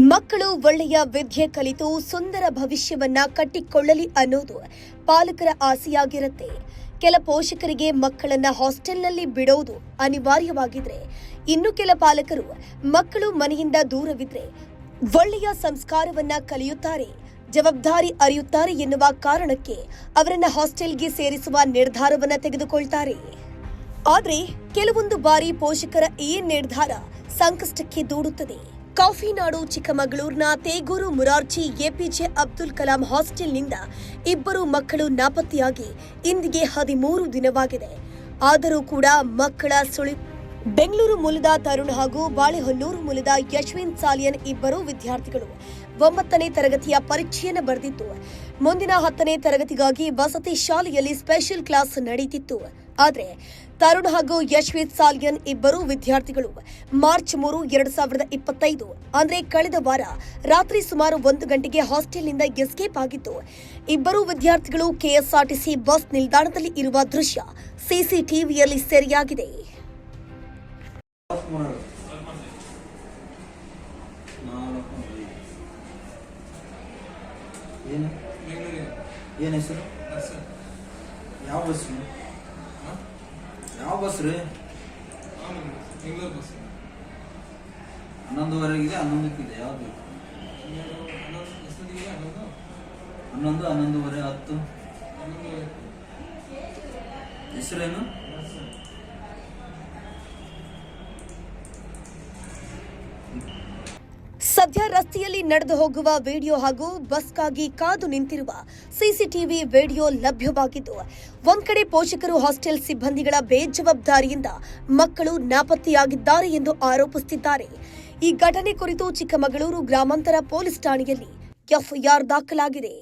ಮಕ್ಕಳು ಒಳ್ಳೆಯ ವಿದ್ಯೆ ಕಲಿತು ಸುಂದರ ಭವಿಷ್ಯವನ್ನ ಕಟ್ಟಿಕೊಳ್ಳಲಿ ಅನ್ನೋದು ಪಾಲಕರ ಆಸೆಯಾಗಿರುತ್ತೆ. ಕೆಲ ಪೋಷಕರಿಗೆ ಮಕ್ಕಳನ್ನ ಹಾಸ್ಟೆಲ್ನಲ್ಲಿ ಬಿಡೋದು ಅನಿವಾರ್ಯವಾಗಿದ್ರೆ, ಇನ್ನು ಕೆಲ ಪಾಲಕರು ಮಕ್ಕಳು ಮನೆಯಿಂದ ದೂರವಿದ್ರೆ ಒಳ್ಳೆಯ ಸಂಸ್ಕಾರವನ್ನ ಕಲಿಯುತ್ತಾರೆ, ಜವಾಬ್ದಾರಿ ಅರಿಯುತ್ತಾರೆ ಎನ್ನುವ ಕಾರಣಕ್ಕೆ ಅವರನ್ನ ಹಾಸ್ಟೆಲ್ಗೆ ಸೇರಿಸುವ ನಿರ್ಧಾರವನ್ನ ತೆಗೆದುಕೊಳ್ತಾರೆ. ಆದ್ರೆ, ಕೆಲವೊಂದು ಬಾರಿ ಪೋಷಕರ ಈ ನಿರ್ಧಾರ ಸಂಕಷ್ಟಕ್ಕೆ ದೂಡುತ್ತದೆ. ಕಾಫಿ ನಾಡು ಚಿಕ್ಕಮಗಳೂರಿನ ತೇಗೂರು ಮುರಾರ್ಜಿ ಎಪಿಜೆ ಅಬ್ದುಲ್ ಕಲಾಂ ಹಾಸ್ಟೆಲ್ನಿಂದ ಇಬ್ಬರು ಮಕ್ಕಳು ನಾಪತ್ತೆಯಾಗಿ ಇಂದಿಗೆ ಹದಿಮೂರು ದಿನವಾಗಿದೆ. ಆದರೂ ಕೂಡ ಮಕ್ಕಳ ಸುಳಿ ಬೆಂಗಳೂರು ಮೂಲದ ತರುಣ್ ಹಾಗೂ ಬಾಳೆಹೊನ್ನೂರು ಮೂಲದ ಯಶ್ವಿನ್ ಸಾಲಿಯನ್ ಇಬ್ಬರು ವಿದ್ಯಾರ್ಥಿಗಳು ಒಂಬತ್ತನೇ ತರಗತಿಯ ಪರೀಕ್ಷೆಯನ್ನು ಬರೆದಿತ್ತು. ಮುಂದಿನ ಹತ್ತನೇ ತರಗತಿಗಾಗಿ ವಸತಿ ಶಾಲೆಯಲ್ಲಿ ಸ್ಪೆಷಲ್ ಕ್ಲಾಸ್ ನಡೀತಿತ್ತು. ಆದ್ರೆ ತರುಣ್ ಹಾಗೂ ಯಶ್ವಿತ್ ಸಾಲಿಯನ್ ಇಬ್ಬರು ವಿದ್ಯಾರ್ಥಿಗಳು ಮಾರ್ಚ್ ಮೂರು ಎರಡ್ ಸಾವಿರದ ಇಪ್ಪತ್ತೈದು ಅಂದ್ರೆ ಕಳೆದ ವಾರ ರಾತ್ರಿ ಸುಮಾರು ಒಂದು ಗಂಟೆಗೆ ಹಾಸ್ಟೆಲ್ನಿಂದ ಎಸ್ಕೇಪ್ ಆಗಿದ್ದು ಇಬ್ಬರು ವಿದ್ಯಾರ್ಥಿಗಳು ಕೆಎಸ್ಆರ್ಟಿಸಿ ಬಸ್ ನಿಲ್ದಾಣದಲ್ಲಿ ಇರುವ ದೃಶ್ಯ ಸಿಸಿಟಿವಿಯಲ್ಲಿ ಸೆರೆಯಾಗಿದೆ. ಏನು? ಏನು ಹೆಸರು? ಯಾವ ಬಸ್ ರೀ ಯಾವ ಬಸ್ ರೀ? ಬೆಂಗಳೂರು ಬಸ್. ಹನ್ನೊಂದುವರೆಗಿದೆ ಹನ್ನೊಂದಕ್ಕಿದೆ ಯಾವ್ದು? ಬೇಕು ಹನ್ನೊಂದು ಹನ್ನೊಂದುವರೆ ಹತ್ತು. ಹೆಸರೇನು? ಸದ್ಯ ರಸ್ತೆಯಲ್ಲಿ ನಡೆದು ಹೋಗುವ ವಿಡಿಯೋ ಹಾಗೂ ಬಸ್ಗಾಗಿ ಕಾದು ನಿಂತಿರುವ ಸಿಸಿಟಿವಿ ವಿಡಿಯೋ ಲಭ್ಯವಾಗಿದ್ದು ಒಂದ್ ಕಡೆ ಪೋಷಕರು ಹಾಸ್ಟೆಲ್ ಸಿಬ್ಬಂದಿಗಳ ಬೇಜವಾಬ್ದಾರಿಯಿಂದ ಮಕ್ಕಳು ನಾಪತ್ತೆಯಾಗಿದ್ದಾರೆ ಎಂದು ಆರೋಪಿಸುತ್ತಿದ್ದಾರೆ. ಈ ಘಟನೆ ಕುರಿತು ಚಿಕ್ಕಮಗಳೂರು ಗ್ರಾಮಾಂತರ ಪೊಲೀಸ್ ಠಾಣೆಯಲ್ಲಿ ಎಫ್ಐಆರ್ ದಾಖಲಾಗಿದೆ.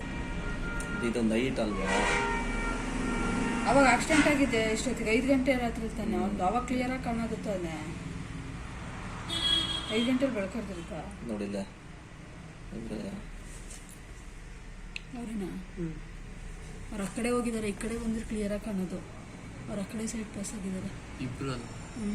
ಅವಾಗ ಆಕ್ಸಿಡೆಂಟ್ ಆಗಿದೆ ಇಷ್ಟೊತ್ತಿಗೆ ಐದು ಗಂಟೆ ರಾತ್ರಿ ತಾನೆ ಅವ್ನು ಅವಾಗ ಕ್ಲಿಯರ್ ಆಗಿ ಕಾಣೋದು ತಾನೆ ಐದು ಗಂಟೆ ಬೆಳಕರ್ದಿರ್ತ ನೋಡಿಲ್ಲ. ಅವ್ರೇನಾ? ಅವ್ರು ಆ ಕಡೆ ಹೋಗಿದ್ದಾರೆ ಈ ಕಡೆ ಬಂದ್ರೆ ಕ್ಲಿಯರ್ ಆಗಿ ಕಾಣೋದು. ಅವ್ರು ಆ ಕಡೆ ಸೈಡ್ ಪಾಸ್ ಆಗಿದ್ದಾರೆ ಇಬ್ರು ಹ್ಞೂ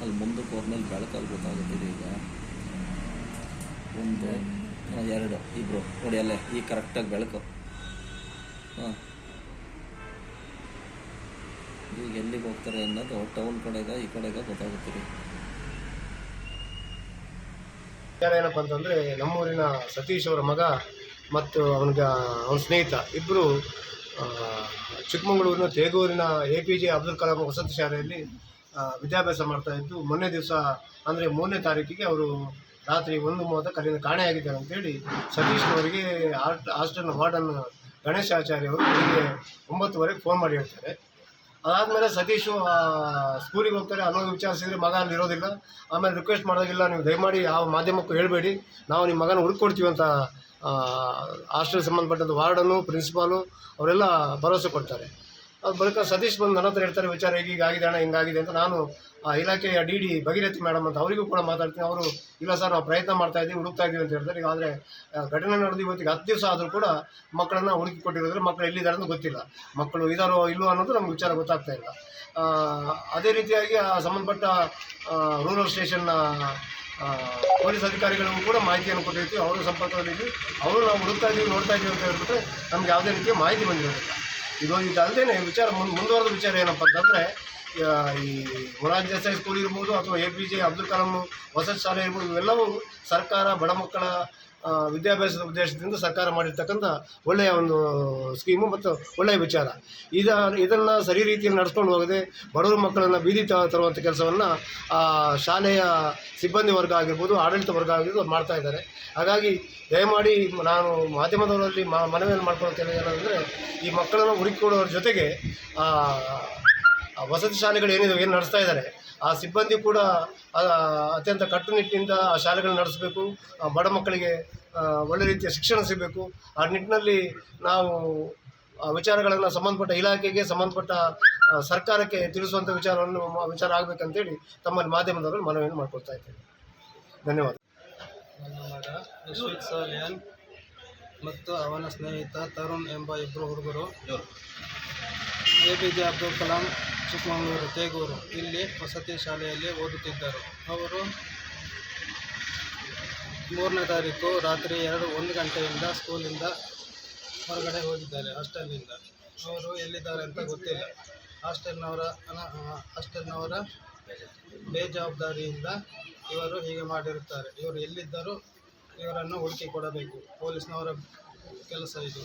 ಅಲ್ಲಿ ಮುಂದಕ್ಕೆ ಹೋದ್ಮೇಲೆ ಬೆಳಕಲ್ಲಿ ಗೊತ್ತಾಗುತ್ತಿದೆ ಈಗ. ಒಂದು ಎರಡು ಇಬ್ರು. ನೋಡಿ ಅಲ್ಲೇ ಈ ಕರೆಕ್ಟಾಗಿ ಬೆಳಕು. ಹಾಂ. ಈಗ ಎಲ್ಲಿಗೆ ಹೋಗ್ತಾರೆ ಅನ್ನೋದು ಟೌನ್ ಕಡೆಗ, ಈ ಕಡೆಗ ಗೊತ್ತಾಗುತ್ತೀರಿ ಏನಪ್ಪ ಅಂತಂದರೆ, ನಮ್ಮೂರಿನ ಸತೀಶ್ ಅವರ ಮಗ ಮತ್ತು ಅವನಿಗೆ, ಅವನ ಸ್ನೇಹಿತ ಇಬ್ಬರು ಚಿಕ್ಕಮಗಳೂರಿನ ತೇಗೂರಿನ A P J Abdul Kalam ವಸತಿ ಶಾಲೆಯಲ್ಲಿ ವಿದ್ಯಾಭ್ಯಾಸ ಮಾಡ್ತಾ ಇದ್ದು, ಮೊನ್ನೆ ದಿವಸ, ಅಂದರೆ ಮೂರನೇ ತಾರೀಕಿಗೆ ಅವರು ರಾತ್ರಿ ಒಂದು ಮೂವತ್ತಕ್ಕೆ ಅಲ್ಲಿಂದ ಕಾಣೆಯಾಗಿದ್ದಾರೆ ಅಂತೇಳಿ ಸತೀಶ್ ಅವರಿಗೆ ಹಾಸ್ಟೆಲ್ನ ವಾರ್ಡನ್ ಗಣೇಶ್ ಆಚಾರ್ಯ ಅವರು ಬೆಳಿಗ್ಗೆ ಒಂಬತ್ತುವರೆಗೆ ಫೋನ್ ಮಾಡಿ ಹೇಳ್ತಾರೆ. ಅದಾದಮೇಲೆ ಸತೀಶು ಸ್ಕೂಲಿಗೆ ಹೋಗ್ತಾರೆ. ಅನ್ನೋದು ವಿಚಾರಿಸಿದ್ರೆ ಮಗ ಅಲ್ಲಿ ಇರೋದಿಲ್ಲ. ಆಮೇಲೆ ರಿಕ್ವೆಸ್ಟ್ ಮಾಡೋದಿಲ್ಲ ನೀವು ದಯಮಾಡಿ ಯಾವ ಮಾಧ್ಯಮಕ್ಕೂ ಹೇಳಬೇಡಿ. ನಾವು ನಿಮ್ಮ ಮಗನ ಹುಡ್ಕೊಡ್ತೀವಿ ಅಂತ ಹಾಸ್ಟೆಲ್ ಸಂಬಂಧಪಟ್ಟಂಥ ವಾರ್ಡನ್ನು ಪ್ರಿನ್ಸಿಪಾಲು ಅವರೆಲ್ಲ ಭರವಸೆ ಕೊಡ್ತಾರೆ. ಅದು ಬಳಿಕ ಸತೀಶ್ ಬಂದು ನನ್ನ ಹತ್ರ ಹೇಳ್ತಾರೆ, ವಿಚಾರ ಹೀಗಾಗಿದೆ ಅಣ್ಣ ಹಿಂಗಾಗಿದೆ ಅಂತ ನಾನು ಆ ಇಲಾಖೆಯ ಡಿ ಡಿ ಭಗೀರಥಿ ಮೇಡಮ್ ಅಂತ ಅವರಿಗೂ ಕೂಡ ಮಾತಾಡ್ತೀನಿ. ಅವರು, ಇಲ್ಲ ಸರ್, ನಾವು ಪ್ರಯತ್ನ ಮಾಡ್ತಾ ಇದ್ದೀವಿ, ಹುಡುಕ್ತಾ ಇದ್ದೀವಿ ಅಂತ ಹೇಳ್ತಾರೆ. ಈಗ ಆದರೆ ಘಟನೆ ನಡೆದು ಇವತ್ತಿಗೆ ಹತ್ತು ದಿವಸ ಆದರೂ ಕೂಡ ಮಕ್ಕಳನ್ನು ಹುಡುಕಿ ಕೊಟ್ಟಿರೋದ್ರೆ ಮಕ್ಕಳು ಎಲ್ಲಿದ್ದಾರೆ ಅಂತ ಗೊತ್ತಿಲ್ಲ. ಮಕ್ಕಳು ಇದಾರೋ ಇಲ್ಲೋ ಅನ್ನೋದು ನಮ್ಗೆ ವಿಚಾರ ಗೊತ್ತಾಗ್ತಾ ಇಲ್ಲ. ಅದೇ ರೀತಿಯಾಗಿ ಆ ಸಂಬಂಧಪಟ್ಟ ರೂರಲ್ ಸ್ಟೇಷನ್ನ ಪೊಲೀಸ್ ಅಧಿಕಾರಿಗಳಿಗೂ ಕೂಡ ಮಾಹಿತಿಯನ್ನು ಕೊಟ್ಟಿರ್ತೀವಿ. ಅವರು ಸಂಪರ್ಕದಲ್ಲಿದ್ದು ಅವರು ನಾವು ಹುಡುಕ್ತಾ ಇದ್ದೀವಿ, ನೋಡ್ತಾ ಇದ್ದೀವಿ ಅಂತ ಹೇಳ್ಬಿಟ್ರೆ ನಮ್ಗೆ ಯಾವುದೇ ರೀತಿಯ ಮಾಹಿತಿ ಬಂದಿರೋದಿಲ್ಲ. ಇದು ಇದಲ್ಲದೆ ವಿಚಾರ ಮುಂದೆ ಮುಂದುವರೆದ ವಿಚಾರ ಏನಪ್ಪ ಅಂತಂದರೆ ಈ ಮೊರಾರ್ಜಿ ದೇಸಾಯಿ ಸ್ಕೂಲ್ ಇರ್ಬೋದು ಅಥವಾ A P J, Abdul Kalam ವಸತಿ ಶಾಲೆ ಇರ್ಬೋದು, ಇವೆಲ್ಲವೂ ಸರ್ಕಾರ ಬಡ ಮಕ್ಕಳ ವಿದ್ಯಾಭ್ಯಾಸದ ಉದ್ದೇಶದಿಂದ ಸರ್ಕಾರ ಮಾಡಿರ್ತಕ್ಕಂಥ ಒಳ್ಳೆಯ ಒಂದು ಸ್ಕೀಮು ಮತ್ತು ಒಳ್ಳೆಯ ವಿಚಾರ. ಇದ, ಇದನ್ನು ಸರಿ ರೀತಿಯಲ್ಲಿ ನಡೆಸ್ಕೊಂಡು ಹೋಗದೆ ಬಡವರ ಮಕ್ಕಳನ್ನು ಬೀದಿ ತರುವಂಥ ಕೆಲಸವನ್ನು ಶಾಲೆಯ ಸಿಬ್ಬಂದಿ ವರ್ಗ ಆಗಿರ್ಬೋದು, ಆಡಳಿತ ವರ್ಗ ಆಗಿರ್ಬೋದು ಮಾಡ್ತಾ ಇದ್ದಾರೆ. ಹಾಗಾಗಿ ದಯಮಾಡಿ ನಾನು ಮಾಧ್ಯಮದವರಲ್ಲಿ ಮನವಿಯನ್ನು ಮಾಡ್ಕೊಳ್ತೇನೆ ಏನಂದರೆ, ಈ ಮಕ್ಕಳನ್ನು ಹುಡುಕಿಕೊಡೋದ್ರ ಜೊತೆಗೆ ವಸತಿ ಶಾಲೆಗಳು ಏನಿದೆ ಏನು ನಡೆಸ್ತಾ ಇದ್ದಾರೆ? ಆ ಸಿಬ್ಬಂದಿ ಕೂಡ ಅತ್ಯಂತ ಕಟ್ಟುನಿಟ್ಟಿನಿಂದ ಆ ಶಾಲೆಗಳನ್ನ ನಡೆಸಬೇಕು. ಆ ಬಡ ಮಕ್ಕಳಿಗೆ ಒಳ್ಳೆ ರೀತಿಯ ಶಿಕ್ಷಣ ಸಿಗಬೇಕು. ಆ ನಿಟ್ಟಿನಲ್ಲಿ ನಾವು ಆ ವಿಚಾರಗಳನ್ನು ಸಂಬಂಧಪಟ್ಟ ಇಲಾಖೆಗೆ ಸಂಬಂಧಪಟ್ಟ ಸರ್ಕಾರಕ್ಕೆ ತಿಳಿಸುವಂಥ ವಿಚಾರವನ್ನು ವಿಚಾರ ಆಗಬೇಕಂತೇಳಿ ತಮ್ಮಲ್ಲಿ ಮಾಧ್ಯಮದವರು ಮನವಿಯನ್ನು ಮಾಡ್ಕೊಳ್ತಾ ಇದ್ದೇವೆ. ಧನ್ಯವಾದ. ನನ್ನ ಮಗ ಯಶ್ವಿತ್ ಸಾಲಿಯನ್ ಮತ್ತು ಅವನ ಸ್ನೇಹಿತ ತರುಣ್ ಎಂಬ ಇಬ್ಬರು ಹುಡುಗರು. A P J Abdul Kalam Chikkamagaluru Tegur ಇಲ್ಲಿ ವಸತಿ ಶಾಲೆಯಲ್ಲಿ ಓದುತ್ತಿದ್ದರು. ಅವರು ಮೂರನೇ ತಾರೀಕು ರಾತ್ರಿ ಎರಡು, ಒಂದು ಗಂಟೆಯಿಂದ ಸ್ಕೂಲಿಂದ ಹೊರಗಡೆ ಹೋಗಿದ್ದಾರೆ ಹಾಸ್ಟೆಲ್ನಿಂದ. ಅವರು ಎಲ್ಲಿದ್ದಾರೆ ಅಂತ ಗೊತ್ತಿಲ್ಲ. ಹಾಸ್ಟೆಲ್ನವರ ಹಾಸ್ಟೆಲ್ನವರ ಬೇಜವಾಬ್ದಾರಿಯಿಂದ ಇವರು ಹೀಗೆ ಮಾಡಿರುತ್ತಾರೆ. ಇವರು ಎಲ್ಲಿದ್ದರೂ ಇವರನ್ನು ಹುಡುಕಿ ಕೊಡಬೇಕು. ಪೊಲೀಸ್ನವರ ಕೆಲಸ ಇದು.